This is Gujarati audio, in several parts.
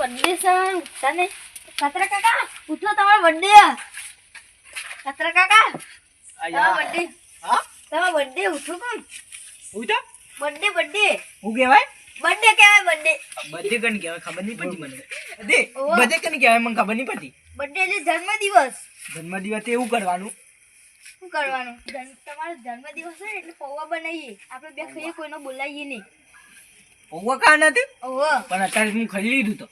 બર્થડે છે ઉઠતા નહીં. કતરા કાકા ઉઠો તમારો બર્થડે કતરા કાકા તમારો બર્થડે હા? તમારો બર્થડે ઉઠો કોણ? ઉઠો. બર્થડે બર્થડે હું કહેવાય? બર્થડે કહેવાય બર્થડે બર્થડે કન કહેવાય? ખબર નહીં પડતી મને. દે બર્થડે બધે કહેવાય? મને ખબર નહીં પડતી. બર્થડે એટલે જન્મદિવસ. જન્મદિવસ એવું કરવાનું. શું કરવાનું? તમારો જન્મદિવસ હોય એટલે પૌવા બનાવીએ. આપણે બે ખાઈએ કોઈનો બોલાવીએ નહીં. પૌવા કા નથી? ઓહો. પણ અત્યારે હું ખાઈ લીધું તો.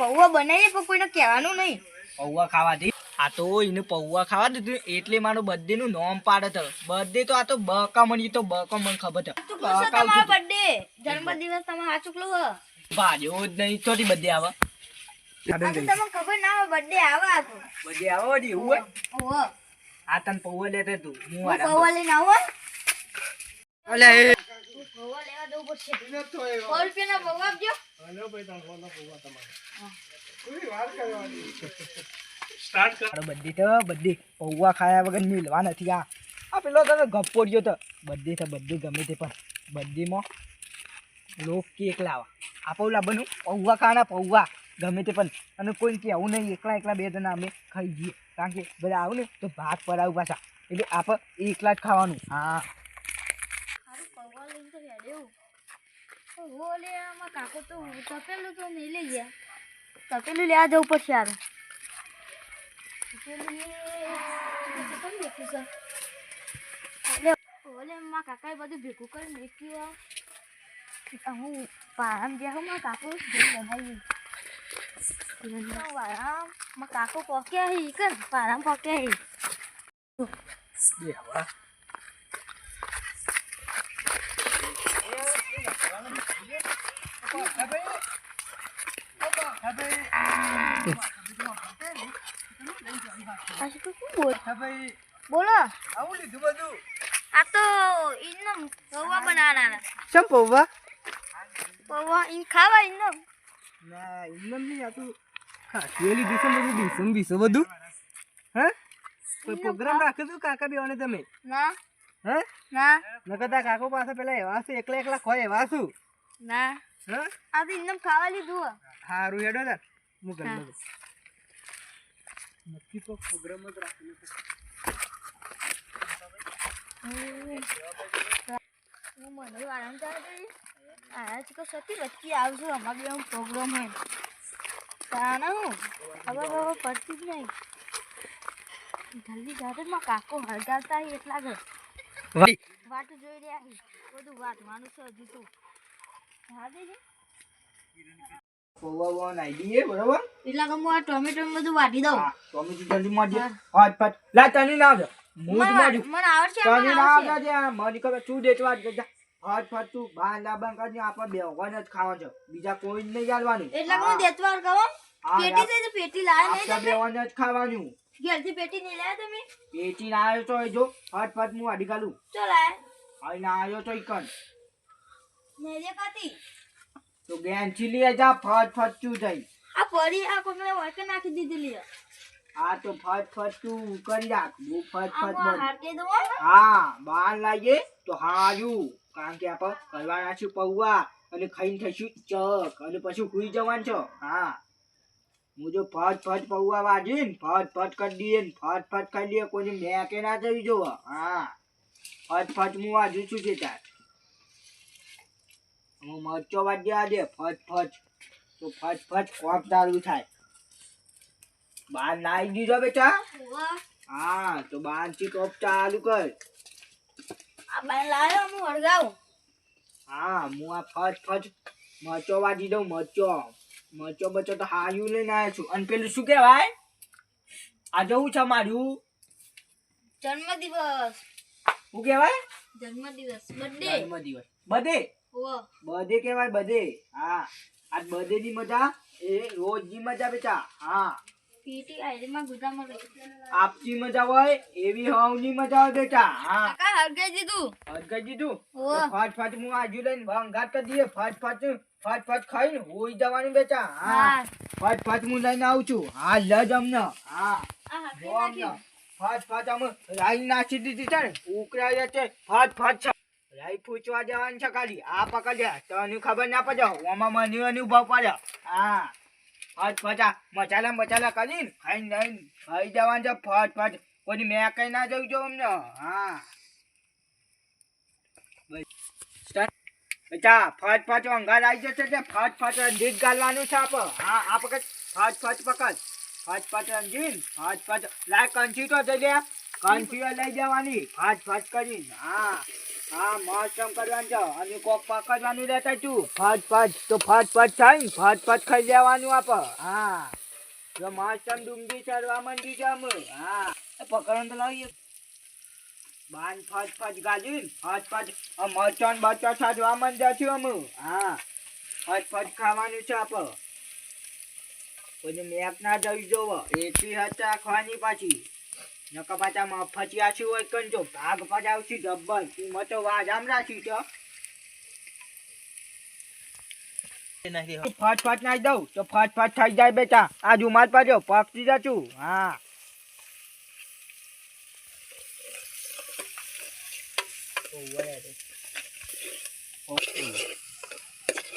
પૌવા બનાવીએ પણ કોઈને કહેવાનું નહીં. પૌવા ખાવાથી? આ તો એને પૌવા ખાવા દીધું એટલે મારો બર્થડે નું નામ પાડે છે. બર્થડે તો આ તો બકા મળી તો બકા મને ખબર છે. તમારો બર્થડે? જન્મદિવસ તમારો આ ચૂકલો હ. ભાજ્યો જ નહીં થોડી બર્થડે આવે. તમને ખબર ના હોય બર્થડે આવે આ તો. બર્થડે આવે હોય આ તને પૌવા લેતે તું હું પૌવા લઈને આવો અલે સો રૂપિયાના આપજો. બર્થડે તો બર્થડે પૌવા ખાયા વગર મિલવા નથી આ. આ પેલો તો ગપ્પો રહ્યો તો. બર્થડે તો બધી ગમે તે પણ. બર્થડેમાં લોક કેક લાવા આપવું લાવવાનું પૌવા ખાવાના પૌવા ગમે તે પણ. અને કોઈ કહેવું નહીં એકલા એકલા બે જણા અમે ખાઈ જઈએ. કારણ કે બધા આવું ને તો ભાત પડાવું પાછા. એટલે આપણે એકલા જ ખાવાનું. હા. હારું પૌવા લઈને તો હેડ્યો ઓહો લે આમાં કાકો તો તપેલું તો નહીં લઈ ગયા તપેલું લેવા જવું પડશે એટલે ઓલે મારા કાકાએ બધું ભેગું કરી મેક્યું હું પારામ જ્યાં હું મારા કાકો બનાવી પારામ મારા કાકો પોક્યા હી કર પારામ પોક્યા હી હવા પાછું તો શું બોલ. બોલો આવું લીધું બધું આ તો ઇન્નમ પૌવા બનાવવાના. ચમ પૌવા? પૌવા ઇન ખાવા ના એમ નહીં આ તું હા પેલી દિવસે બધું બધું. હે? કોઈ પ્રોગ્રામ રાખ્યો તો કાકા બેવાને તમે? ના. હે? ના. તારા કાકો પાસે પેલા એવા છે એકલા એકલા ખોય એવા શું ના. હે? આ તો ખાવા લીધું. હારું હેડો તાર. હું કરી નક્કી તો પ્રોગ્રામ જ રાખેલો હું મને આરામ ચાલે છે તો સતી વચ્ચે આવજો. અમારે બે પ્રોગ્રામ હોય. તાના હું. હવે ખબર પડતી જ નહીં. જલ્દી જાતે માં કાકો હળગાવતા એટલા ઘર. વાટ જોઈ રહ્યા છે. બધું વાટ માનું છે હજુ છે. બીજા કોઈ નહીં ચાલવાનું પેટી લાવે ખાવાનું. ઘેરથી પેટી નહીં લાવ્યા તમે? પેટી ના આવ્યો તો જો ફટ ફટ હું આડી કાઢું ચો લાયા. હવે ના આવ્યો તો ઈકન મેં પાતી તો ગેંચી લઈ જા ફટ ફટ ચૂ જઈ આ પડી આ કોકને વાકે નાખી દીધી લે આ તો ફટ ફટ તું કરી રાખ હું ફટ ફટ દે હા બહાર લાગે તો હાજુ કારણ કે આપણે કરવાના છું પૌવા. અને ખાઈને થઈશું ચક. અને પછી હુઈ જવાનું છો. હા. હું જો ફટ ફટ પૌવા વાજીને ફટ ફટ કરી દઈએ ને ફટ ફટ કરી દઈએ કોઈ મેં કે ના જવી. જો હા. ફટ ફટ હું વાજુ છું છે તાર. હું મરચો વાજ્યા દે ફટ ફટ. તો ફટ ફટ કોપ ચાલુ થાય. બહાર નાઈ દીધો બેટા. હા તો બારથી કોપ ચાલુ કર. આ બાર લાયો હું હળગાવું. હા હું આ ફટ ફટ મરચો વાજી દઉં મરચો. મરચો બચો તો હાયું લઈને આવ્યો છું. અને પેલું શું કહેવાય? આ જવું છે મારું જન્મદિવસ. શું કહેવાય? જન્મદિવસ. બર્થડે. જન્મદિવસ. બધે બર્થડે બધે કહેવાય બધે હા. આજ બર્થડે ની મજા. એ રોજની મજા બેટા. હા. પીટી આઈડીમાં ગુદામાં રહી આપતી મજા હોય એવી હવની મજા હોય બેટા હા. કાકા હરગે દીધું? હરગે દીધું. ફાટ ફટ હું આજુ લઈને ભંગાટ કરી દઈએ ફાટ ફાટ ફાટ ફાટ ખાઈને હોઈ જવાની બેટા હા. ફાટ ફાટ હું લઈને આવું છું હા લજ અમને હા. ફટ ફટ અમે રાઈ નાખી દીધી છે ને ઉકળાય છે ફાટ ફટ રાઈ પૂછવા જવાની છે ખાલી આ પકડ્યા તને ખબર ના પડે ઓમાં મને ઊભા પડ્યા હા. ફટ ફટા મસાલા મસાલા કરીને ખાઈ નહીં ખાઈ જવાનું છે ફટ ફટ. કોઈ મેં કઈ ના જવું છું અમને. હા. બચા ફટ ફટ અંગાર આવી જશે તે ફટ ફટ રંજીત ગાલવાનું છે આપ. હા આ પકડ ફટ ફટ પકડ ફટ ફટ રંજીત, ફટ ફટ. લાય કંચી તો જઈ લે કંચી લઈ જવાની. ફટ ફટ કરી હા. હા એમ કરવાનું છે. અને કોક પકડવાનું રહેતા ફટ ફટ તો ફટ ફટ થાય ને ફટ ફટ ખાઈ લેવાનું આપ. હા. જો ડુંગળી ચડવા માંડી છે અમે હા. પકડવાનું તો લાવીએ બાન ફટ ફટ ગાજીન ફટ ફટ મરચાં ને બરચાં સાજવા માંડ્યા છીએ અમે હા. ફટ ફટ ખાવાનું છે આપ. કોઈ મેપ ના જવી જોવો. એટલી હતા ખાવાની પાછી. નકા પાછા મફતિયા છે હોય કંજો ભાગ પજાવશી જબ્બર કિંમત તો વાજામ રાખી છે. ફટ ફટ નાખી દઉં તો ફટ ફટ થઈ જાય બેટા. આ જુમાર પાડ્યો પક્ષી જાચું હા.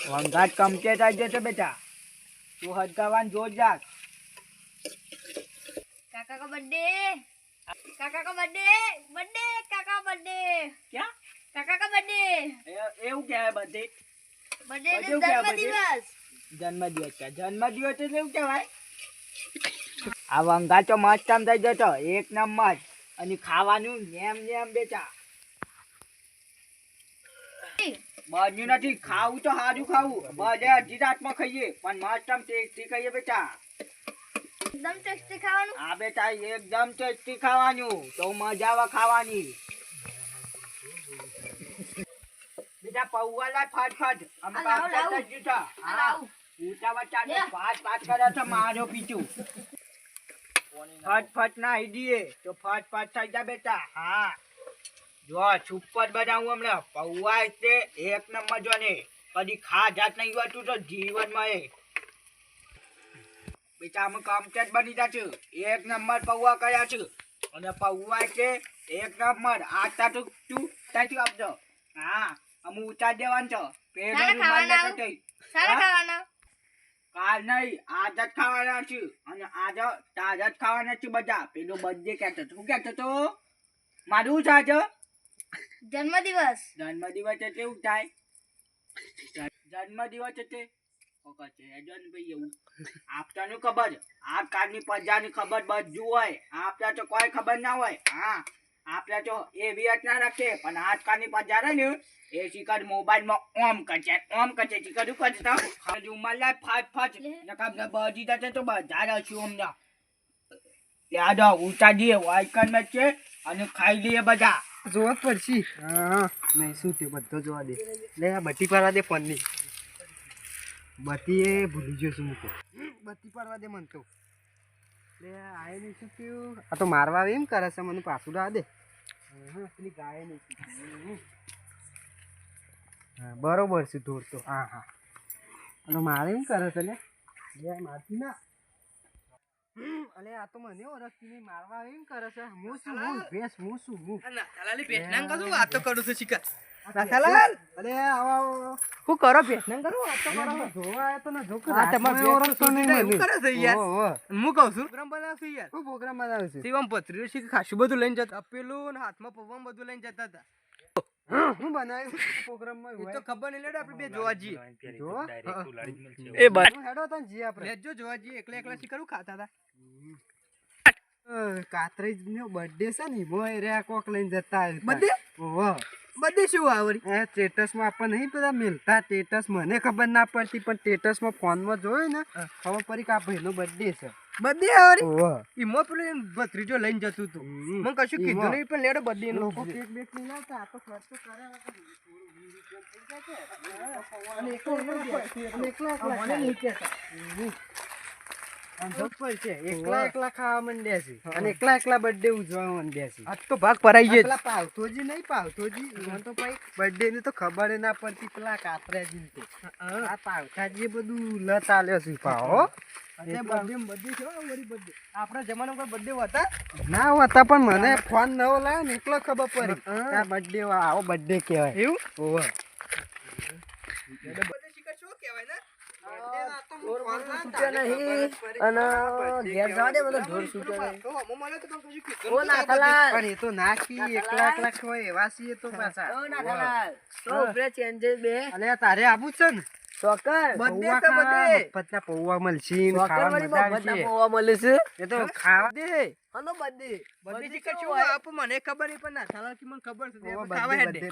વંગાટ કમકે થઈ જશે બેટા. તું હદગાવાન જોર જાક કાકા કો બર્થડે કાકા કા બર્થડે બર્થડે કાકા બર્થડે ક્યાં? કાકા કા બર્થડે એવું કહેવાય બર્થડે બર્થડે જન્મદિવસ. જન્મદિવસ કે જન્મદિવસ એટલે એવું કહેવાય. આ વંગાટ તો મસ્ત આમ થઈ જતો. એક નંબર. અને ખાવાનું નેમ નેમ બેટા. બધું નથી. ખાવું તો સારું ખાવું. બધે અડધી રાતમાં ખાઈએ. પણ મસ્ત આમ ટેસ્ટી ખાઈએ બેટા. એકદમ ટેસ્ટી ખાવાનું? આ બેટા એકદમ ટેસ્ટી ખાવાનું. તો મજા આવે ખાવાની. બેટા પૌવા લાય ફાટ ફાટ આમ આ લાવો, કામ લાવો. કરતા જ જૂઠા. આ હા. લાવો. ઉતાવળ ને. ફાટ ફાટ કરે છે મારો પીછું ફાટ ફાટ ના આઈડીએ તો ફાટ ફાટ થઈ જાય બેટા. હા. જો સુપર બનાવું હમણાં. પૌવા એટલે એક નંબર જો ને કદી ખા જાત નહીં હોતું તો જીવનમાં એ. બેટા અમે કમ્પ્લેટ બની જશે? એક નંબર પૌવા કર્યા છે. અને પૌવા છે એક નંબર. આ તો તું ત્યાંથી આપજો. હા અમે ઉતાર દેવાનું છો. પેલો ખાવાના ખાવાના? કાલ નહીં આજ જ ખાવાના છે. અને આજ તાજા જ ખાવાના છે બધા. પેલો બર્થડે કહેતો હતો. શું કહેતો તો મારું છે? આજ જન્મદિવસ. જન્મદિવસ એટલે એવું થાય? જન્મદિવસ એટલે વખત છે. એજન ભાઈ એવું. આપતાનું ખબર. આ કારની પ્રજાની ખબર બધું હોય. આપતા તો કોઈ ખબર ના હોય. હા. આપતા તો એવી જ ના રાખે. પણ આજકાલની પ્રજા રહે ને એ શિખર મોબાઈલમાં ઓમ કરશે. ઓમ કરશે. શિખર શું કરશે તો હવે રૂમાલ લાય ફાટ ફાટ. નકા બધી જશે તો બધા રહીશું અમને. યાદ ઉતાર દઈએ વાઇકનમાં છે અને ખાઈ લઈએ બધા. જોવા પડશે. હા. નહીં શું તે બધો જોવા દે. લે આ બત્તી પાડવા દે ફોનની. બત્તી એ ભૂલી ગયો છું મૂકો બત્તી પાડવા દે મને તો. એટલે આય નહીં શું થયું? આ તો મારવા એમ કરે છે મને પાછું રા દે. હા પેલી ગાય નહીં હા બરોબર છે દોડતો હા હા. અને મારે એમ કરે છે ને લે મારતી ના. અલે આ તો મને ઓળખતી નહીં. મારવા આવે એમ કરે છે. હું શું હું ભેસ હું શું હું? નાથાલાલ આવો શું કરો વાતો કરો? જોવા આયો તો ને જો કે તમારે ઓળખતો નહીં મને. કરે છે યાર. ઓહો, ઓહો. હું કહું છું? પ્રોગ્રામ બનાવશું યાર? શું પ્રોગ્રામ બનાવે છે. શિવમ પથરીઓ છે કે ખાસું બધું લઈને જતા. પેલું ને હાથમાં પવન બધું લઈને જતા હતા. હું બનાવ્યું પ્રોગ્રામમાં? એ તો ખબર નહીં લેડો આપણે બે જોવા જઈએ. જો. એ હેડો તને જી આપણે. લેજો જોવા જઈએ એકલા એકલા શીખરું ખાતા હતા. કાતરી નો બર્થડે છે ને મોય રે કોક લઈને જતા બધે ઓહો. બધી શું આવડી? એ સ્ટેટસમાં આપણને નહીં બધા મિલતા સ્ટેટસ મને ખબર ના પડતી પણ સ્ટેટસમાં ફોનમાં જોયું ને ખબર પડી કે આ ભાઈનો બર્થડે છે. બધી આવડી? ઈમો પેલું ભત્રીજો લઈને જતું તું મને કશું કીધું નહીં પણ લેડો બર્થડે નો લોકો કેક બેક નહીં લાવતા આ તો ખર્ચો કરે અને એકલા એકલા એકલા એકલા છે એકલા એકલા ખાવા માંડ્યા છે અને એકલા એકલા બર્થડે ઉજવવા માંડ્યા છે. આજ તો ભાગ પરાઈ ગયો પેલા પાવથોજી નહીં પાવથોજી મને તો ભાઈ બર્થડે ની તો ખબર ના પડતી પેલા કાતરાજી તો. આ બધું લત આલ્યો છે પાવો આપણા જમાના બર્થડે હતા? ના હતા પણ મને ફોન નવો લાવ્યો ને એકલો ખબર પડી આ બર્થડે આવો બર્થડે કહેવાય. એવું? તારે આવું છે ને? ચોકર પૌવા ખા, મફતના પૌવા મળશે ને ચોકર ખાવાની મારી મજા આવશે. પૌવા મળે છે એ તો ખાવા દે આનો બર્થડે બધી? મને ખબર પણ મને ખબર છે. ખાવા છે,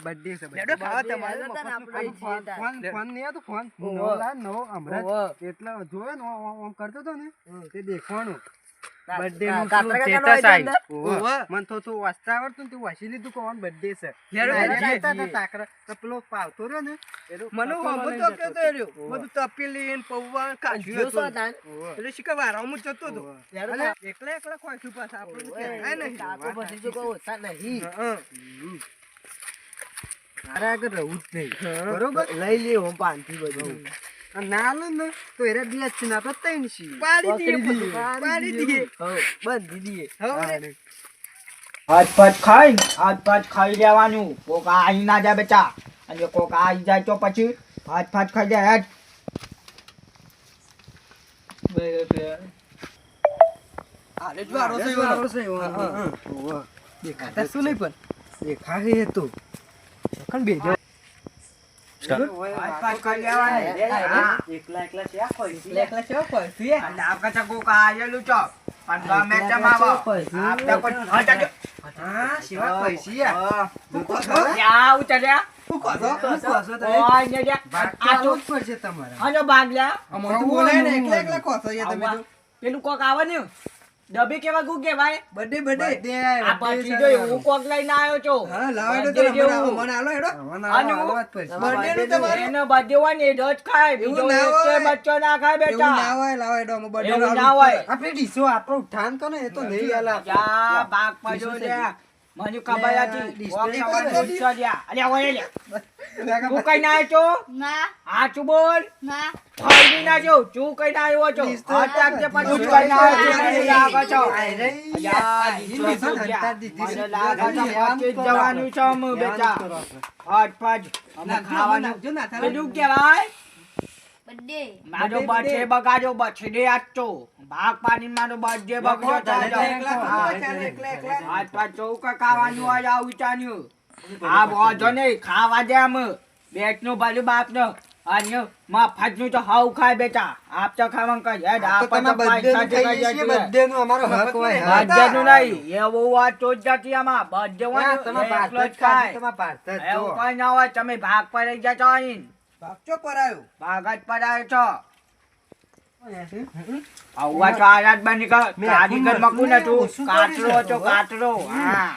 ખાવા તમારે. ફોન ફોન નહીં ફોન નવો નવો હમણાં. એટલે જોયો ને ઓમ કરતો તો ને તે દેખવાનું. બર્થડે નું ઓહો. ઓહો. મને તો તું વાંચતા આવડતું તું તે વાંચી લીધું કોણ? બર્થડે છે. તો પેલો પાવતો રહ્યો ને મને હોમો તો જતો રહ્યો. બધું તપેલી ને પૌવા કાજુ હતું. એટલે શીખા વારામાં જતો હતો. અને એકલા એકલા ખોઈશું પાછા આપણે કહેવાય નહીં. કાકો જો કહો ઓછા નહીં. મારા આગળ રહું જ નહીં. બરોબર? લઈ લે હું પાંથી બધું. અને ના લો ને તો એરા પાડી. પાડી. બંધી હવે ખાઈ ખાઈ લેવાનું. કોક ના જાય બેટા. અને કોક જાય પછી હાથ પાથ ખાઈ જાય હેડ. આલે જ. દેખાતા શું નહીં પણ? દેખાય તો. ખણ બેજો પેલું કોક આવે ને ડબ્બી કેવા ગુ કેવાય બર્થડે બર્થડે આ પાછી જો હું કોક લઈને આવ્યો છો. Birthday જેવું. આનું મને આલો વાત પર Birthday નું તમારે એનો બર્થડે હોય ને એ ખાય બીજો ના એક કે હોય. બચ્ચો ના ખાય બેટા. એવું ના હોય. આપણે ડીસો આપણો ઉઠાન તો ને એ તો નહીં આલા. જા ભાગ પાજો લે કોક નહીં સવારે કરતો. ડીશો લ્યા. અલ્યા ઓય લ્યા. તું કઈ ના આવ્યો છો? ના. હાચું બોલ. ના. ફાઈલી ના જો. તું કઈ ના આવ્યો છો? રાખજે ડીશ પછી તો કઈ ના આવ્યો લાગે છો. આઈ રહી. યા, આ ડીશો ડીશો તો હંતા દીધી લાગે છે જ જવાનું છે જ બેટા. કરો પાજ અમે ખાવાનું પેલું કહેવાય? બર્થડે મારો બર્થડે બગાડ્યો બર્થડે આજો ભાગ પાણી મારો બર્થડે બગડ્યો ચાલે, ચાલે. હાથ ખાવાનું આજ આ વિચાર્યું. આ બોજો નહીં ખાવા દે અમે બેટનું ભલું બાપનું. અને મફતનું તો હાવ ખાય બેટા. આપ તો ખાવાનું કઈ હેડ આપ તો પૈસા નું જોઈએ. birthday નું અમારો હક હોય. બર્થડેનું નહીં એવું વાત તો જ જાતી આમાં. બર્થડે હોય તમે ને જ જ ખાય, તમે જ એવું કઈ ના હોય તમે ભાગ પર રહી જતો હોય ને. ભાગ જ પડાયો છો. આવા તો આરાત બની કર કારીગર આખું ને તું ઓછું કાતરો કરી હતો શકો. કાતરો હા.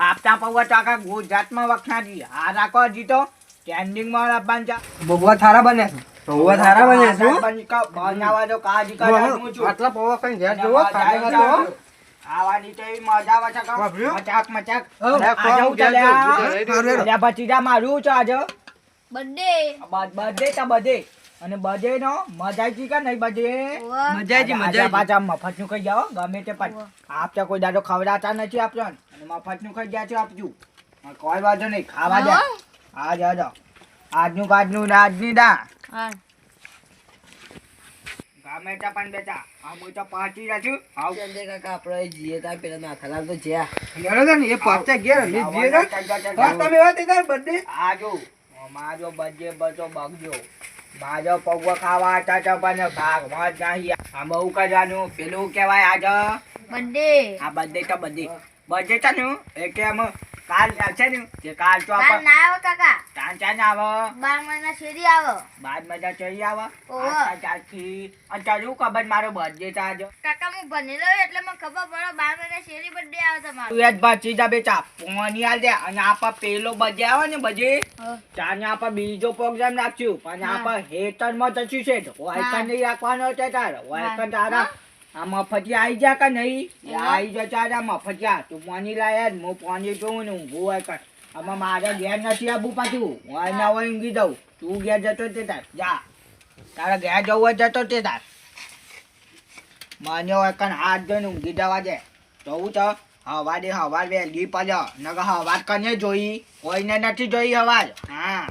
આપતા પૌવા ટાકા ગુજરાતમાં વખણાડી આ રાખો જીતો સ્ટેન્ડિંગ આપવાનું છે બહુવા થારા બન્યા છે? બહુવા થારા બન્યા છે? હો. બની કર, બનાવવા તો કાજી જો, કર હો, આટલા પૌવા ખાઈને ઘેર જુઓ, ખાધા જાય આવાની તો મજા આવે છે મજાક મજાક હો, અરે ખાઓ, આજો ઘેર ચાલ્યા. જવું, ઘેર જવું. અલ્યા ભતીજા મારું છે આજે બર્થડે. બર્થડે તા બર્થડે અને બજે નો મજા આવી કે નહીં બધે? ઓવા મજા પાછા મફતનું ખાઈ જાઓ ગમે તે પણ. આપતા કોઈ દાડો ખવડાતા નથી આપણને અને મફતનું ખાઈ ગયા છો આપજો. કોઈ વાંધો નહીં ખાવા દે આ જા જા આજનું કાજનું ને આજની દા ગમે તે પણ બેટા. અમે તો પહોંચી જશું આવ. ચંદે કાકા આપણે જીએ તા પેલા નાથાલાલ તો જ્યાં આજો મારો બજે બચો બગજો. મારો પૌવા ખાવા હતા તો પણ ભાગમાં જ નહીં. આ બહુ કજાનું પેલું કહેવાય આજ બર્થડે આ બધે તો બધી. બધે તો નું. એટલે આમ કાલ છે ને. કાલ તો આપણે ના આવે કાકા. ચાંદ ચાંદ આવે. બાર મહિના શેરી આવે. બાર મજા ચડી આવે. ચાચી અને ચાલુ ખબર મારો બર્થડે તાજ કાકા હું ભણેલો એટલે મને ખબર પડે બાર મહિના શેરી બર્થડે આવે તમારો તું જ ભાચી જા બેચા પોની આલ દે અને આપા પેલો બજે આવે ને બજે ચા ચાને આપા બીજો પ્રોગ્રામ રાખ્યું. પણ. આપા હેતરમાં જશું છે. વાયકન નહીં રાખવાનો છે તાર? વાયકન તારા આ મફતિયા આવી જા કે નહીં? આવી જા તારા મફતિયા તું પોની લાયા હું પાણી જોઉં ને ઊંઘું વાયકન આમાં મારે ઘેર નથી આવું પાછું. હું ના હોય ઊંઘી જાઉં. તું ઘેર જતો તે તાર. જા. તારા ઘેર જવું હોય જતો તે તાર. મને વાયકન હાથ જોઈને ઊંઘી જવા દે. જવું તો. હવા દે હવા વહેલી પડ્યો નગર હવા કને જોઈ? કોઈને નથી જોઈ હવા હા.